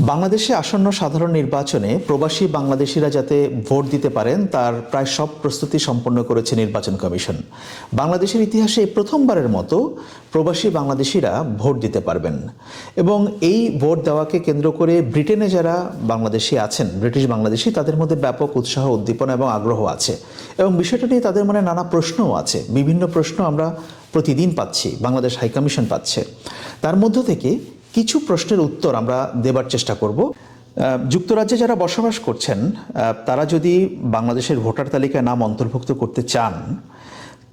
বাংলাদেশে আসন্ন সাধারণ নির্বাচনে প্রবাসী বাংলাদেশিরা যাতে ভোট দিতে পারেন, তার প্রায় সব প্রস্তুতি সম্পন্ন করেছে নির্বাচন কমিশন। বাংলাদেশের ইতিহাসে প্রথমবারের মতো প্রবাসী বাংলাদেশিরা ভোট দিতে পারবেন। এবং এই ভোট দেওয়াকে কেন্দ্র করে ব্রিটেনে যারা বাংলাদেশি আছেন, ব্রিটিশ বাংলাদেশি, তাদের মধ্যে ব্যাপক উৎসাহ, উদ্দীপনা এবং আগ্রহ আছে। এবং বিষয়টা নিয়ে তাদের মনে নানা প্রশ্নও আছে। বিভিন্ন প্রশ্ন আমরা প্রতিদিন পাচ্ছি, বাংলাদেশ হাইকমিশন পাচ্ছে। তার মধ্য থেকে কিছু প্রশ্নের উত্তর আমরা দেবার চেষ্টা করব। যুক্তরাজ্যে যারা বসবাস করছেন তারা যদি বাংলাদেশের ভোটার তালিকায় নাম অন্তর্ভুক্ত করতে চান,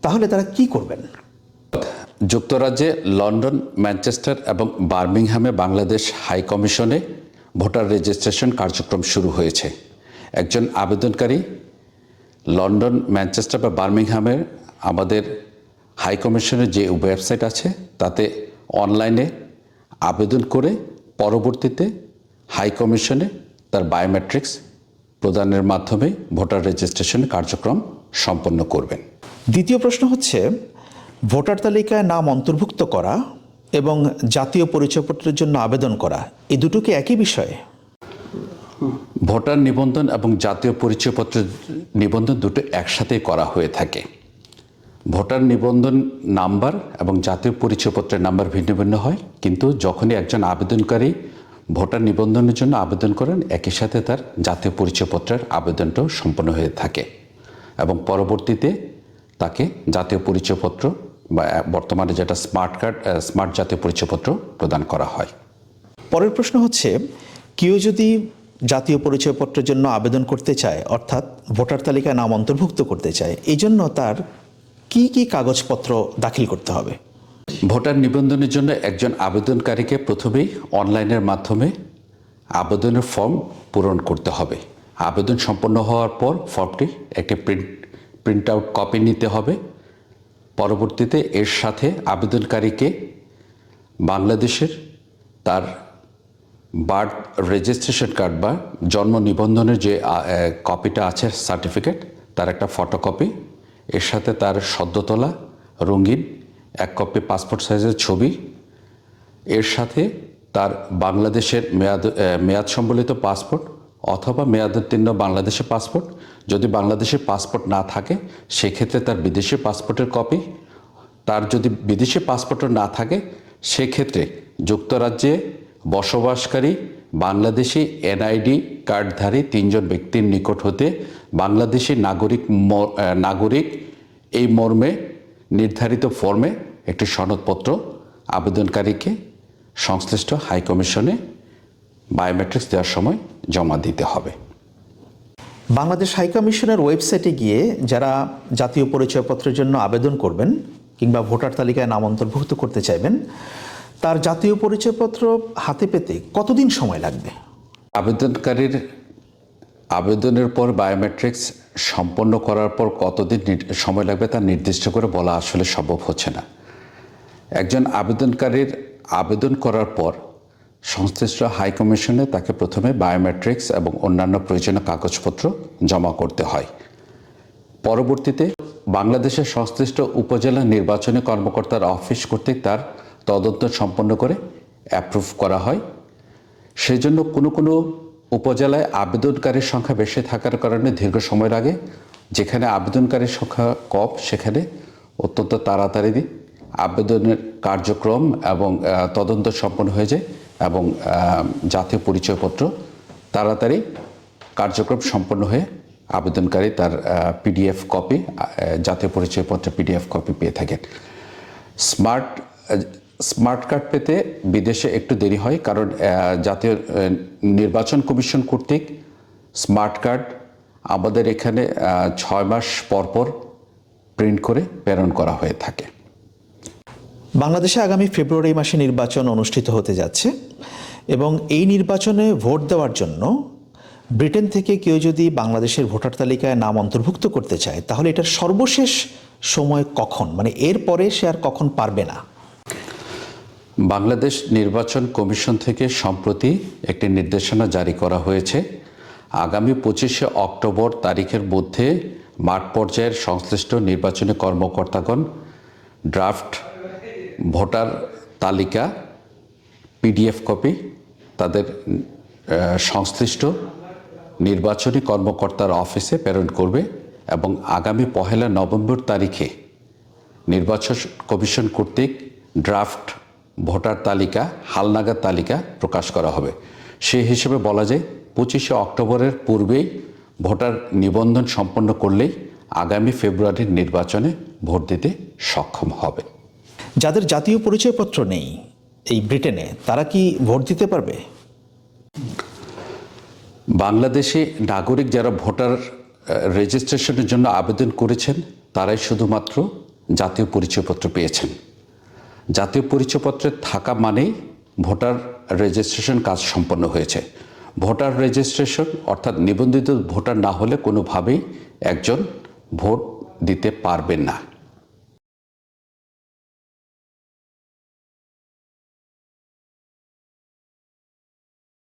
তাহলে তারা কি করবেন? যুক্তরাজ্যে লন্ডন, ম্যানচেস্টার এবং বার্মিংহামে বাংলাদেশ হাই কমিশনে ভোটার রেজিস্ট্রেশন কার্যক্রম শুরু হয়েছে। একজন আবেদনকারী, লন্ডন, ম্যানচেস্টার বা বার্মিংহামের আমাদের হাই কমিশনের যে ওয়েবসাইট আছে, তাতে অনলাইনে আবেদন করে পরবর্তীতে হাই কমিশনে তার বায়োমেট্রিক্স প্রদানের মাধ্যমে ভোটার রেজিস্ট্রেশন কার্যক্রম সম্পন্ন করবেন। দ্বিতীয় প্রশ্ন হচ্ছে ভোটার তালিকায় নাম অন্তর্ভুক্ত করা এবং জাতীয় পরিচয়পত্রের জন্য আবেদন করা এই দুটো কি একই বিষয়? ভোটার নিবন্ধন এবং জাতীয় পরিচয়পত্র নিবন্ধন দুটো একসাথেই করা হয়ে থাকে। ভোটার নিবন্ধন নাম্বার এবং জাতীয় পরিচয়পত্রের নাম্বার ভিন্ন ভিন্ন হয়, কিন্তু যখনই একজন আবেদনকারী ভোটার নিবন্ধনের জন্য আবেদন করেন, একই সাথে তার জাতীয় পরিচয়পত্রের আবেদনটাও সম্পন্ন হয়ে থাকে এবং পরবর্তীতে তাকে জাতীয় পরিচয়পত্র বা বর্তমানে যেটা স্মার্ট কার্ড স্মার্ট জাতীয় পরিচয়পত্র প্রদান করা হয়। পরের প্রশ্ন হচ্ছে, কেউ যদি জাতীয় পরিচয়পত্রের জন্য আবেদন করতে চায়, অর্থাৎ ভোটার তালিকায় নাম অন্তর্ভুক্ত করতে চায় এই জন্য তার কি কি কাগজপত্র দাখিল করতে হবে? ভোটার নিবন্ধনের জন্য একজন আবেদনকারীকে প্রথমেই অনলাইনের মাধ্যমে আবেদনের ফর্ম পূরণ করতে হবে। আবেদন সম্পন্ন হওয়ার পর ফর্মটি একটি প্রিন্ট প্রিন্ট আউট কপি নিতে হবে। পরবর্তীতে এর সাথে আবেদনকারীকে বাংলাদেশের তার বার্থ রেজিস্ট্রেশন কার্ড বা জন্ম নিবন্ধনের যে কপিটা আছে, সার্টিফিকেট, তার একটা ফটোকপি এর সাথে তার সদ্য তোলা রঙিন, এক কপি পাসপোর্ট সাইজের ছবি। এর সাথে তার বাংলাদেশের মেয়াদ মেয়াদ সম্বলিত পাসপোর্ট অথবা মেয়াদোত্তীর্ণ বাংলাদেশের পাসপোর্ট যদি বাংলাদেশের পাসপোর্ট না থাকে, সেক্ষেত্রে তার বিদেশি পাসপোর্টের কপি তার যদি বিদেশি পাসপোর্টও না থাকে, সেক্ষেত্রে যুক্তরাজ্যে বসবাসকারী বাংলাদেশি এনআইডি কার্ডধারী তিনজন ব্যক্তির নিকট হতে বাংলাদেশি নাগরিক নাগরিক এই মর্মে নির্ধারিত ফর্মে একটি সনদপত্র আবেদনকারীকে সংশ্লিষ্ট হাই কমিশনে বায়োমেট্রিক্স দেওয়ার সময় জমা দিতে হবে। বাংলাদেশ হাইকমিশনের ওয়েবসাইটে গিয়ে যারা জাতীয় পরিচয়পত্রের জন্য আবেদন করবেন কিংবা ভোটার তালিকায় নাম অন্তর্ভুক্ত করতে চাইবেন তার জাতীয় পরিচয়পত্র হাতে পেতে কতদিন সময় লাগবে? আবেদনকারীর আবেদনের পর বায়োমেট্রিক্স সম্পন্ন করার পর কতদিন সময় লাগবে তা নির্দিষ্ট করে বলা আসলে সম্ভব হচ্ছে না। একজন আবেদনকারীর আবেদন করার পর সংশ্লিষ্ট হাই কমিশনে তাকে প্রথমে বায়োমেট্রিক্স এবং অন্যান্য প্রয়োজনীয় কাগজপত্র জমা করতে হয়। পরবর্তীতে বাংলাদেশের সংশ্লিষ্ট উপজেলা নির্বাচনী কর্মকর্তার অফিস কর্তৃক তার তদন্ত সম্পন্ন করে অ্যাপ্রুভ করা হয়। সেই জন্য কোনো কোনো উপজেলায় আবেদনকারীর সংখ্যা বেশি থাকার কারণে দীর্ঘ সময় লাগে। যেখানে আবেদনকারীর সংখ্যা কম, সেখানে অত্যন্ত তাড়াতাড়ি আবেদনের কার্যক্রম এবং তদন্ত সম্পন্ন হয়ে যায় এবং জাতীয় পরিচয়পত্র তাড়াতাড়ি কার্যক্রম সম্পন্ন হয়ে আবেদনকারী তার পিডিএফ কপি জাতীয় পরিচয়পত্রের পিডিএফ কপি পেয়ে থাকেন। স্মার্ট স্মার্ট কার্ড পেতে বিদেশে একটু দেরি হয়, কারণ জাতীয় নির্বাচন কমিশন কর্তৃক স্মার্ট কার্ড আমাদের এখানে ছয় মাস পর পর প্রিন্ট করে প্রেরণ করা হয়ে থাকে। বাংলাদেশে আগামী ফেব্রুয়ারি মাসে নির্বাচন অনুষ্ঠিত হতে যাচ্ছে এবং এই নির্বাচনে ভোট দেওয়ার জন্য ব্রিটেন থেকে কেউ যদি বাংলাদেশের ভোটার তালিকায় নাম অন্তর্ভুক্ত করতে চায়, তাহলে এটার সর্বশেষ সময় কখন? মানে এর পরে সে আর কখন পারবে না? বাংলাদেশ নির্বাচন কমিশন থেকে সম্প্রতি একটি নির্দেশনা জারি করা হয়েছে। আগামী পঁচিশে অক্টোবর তারিখের মধ্যে মাঠ পর্যায়ের সংশ্লিষ্ট নির্বাচনী কর্মকর্তাগণ ড্রাফট ভোটার তালিকা, পিডিএফ কপি, তাদের সংশ্লিষ্ট নির্বাচনী কর্মকর্তার অফিসে প্রেরণ করবে এবং আগামী পহেলা নভেম্বর তারিখে নির্বাচন কমিশন কর্তৃক ড্রাফট ভোটার তালিকা হালনাগাদ তালিকা প্রকাশ করা হবে। সেই হিসেবে বলা যায় পঁচিশে অক্টোবরের পূর্বেই ভোটার নিবন্ধন সম্পন্ন করলেই আগামী ফেব্রুয়ারির নির্বাচনে ভোট দিতে সক্ষম হবে। যাদের জাতীয় পরিচয়পত্র নেই এই ব্রিটেনে তারা কি ভোট দিতে পারবে? বাংলাদেশে নাগরিক যারা ভোটার রেজিস্ট্রেশনের জন্য আবেদন করেছেন তারাই শুধুমাত্র জাতীয় পরিচয়পত্র পেয়েছেন। জাতীয় পরিচয়পত্রে থাকা মানেই ভোটার রেজিস্ট্রেশন কাজ সম্পন্ন হয়েছে। ভোটার রেজিস্ট্রেশন অর্থাৎ নিবন্ধিত ভোটার না হলে কোনোভাবেই একজন ভোট দিতে পারবেন না।